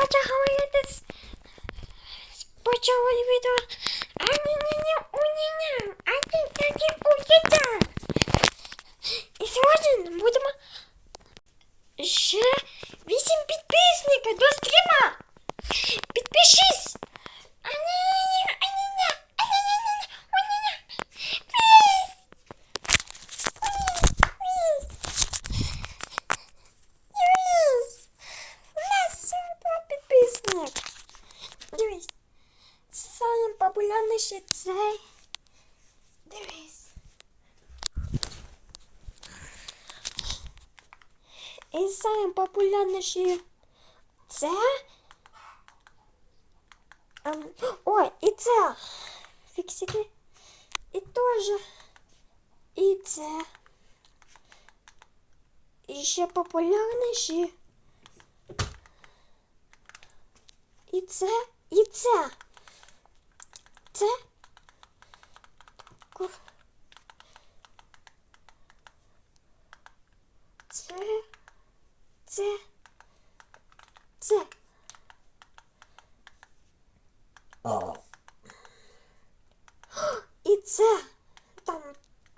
почав говорити з... Почало відео. А ні ні ні у ні а ти таки у діда. І сьогодні будемо ще вісім підписників до стріма. Підпишись. А ні ні ні а ні ні а ні ні ні у ні ні Пліз. Пліз. Дивись, у нас 42 підписник. Дивись, самий популярніший цей. Дивись. І самий популярніший це. Ой, і це. Фіксики. І теж. І це. І ще популярніші. І це, і це. Це. Це. Це. Це. І це. Там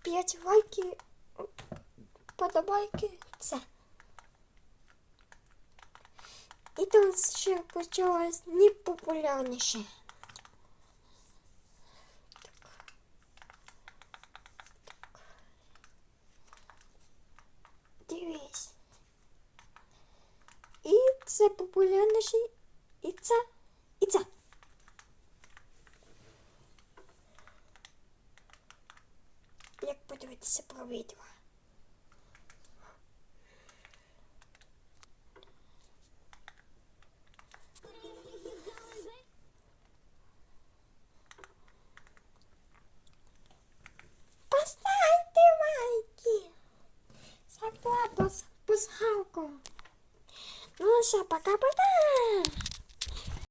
п'ять лайків. Подобайки. Це. І тут ще почалось непопулярніше. Це популярніше. І це. І це. Як подивитися про відео? Поставьте лайки. Лайк, пасхалку. Ну пока-пока.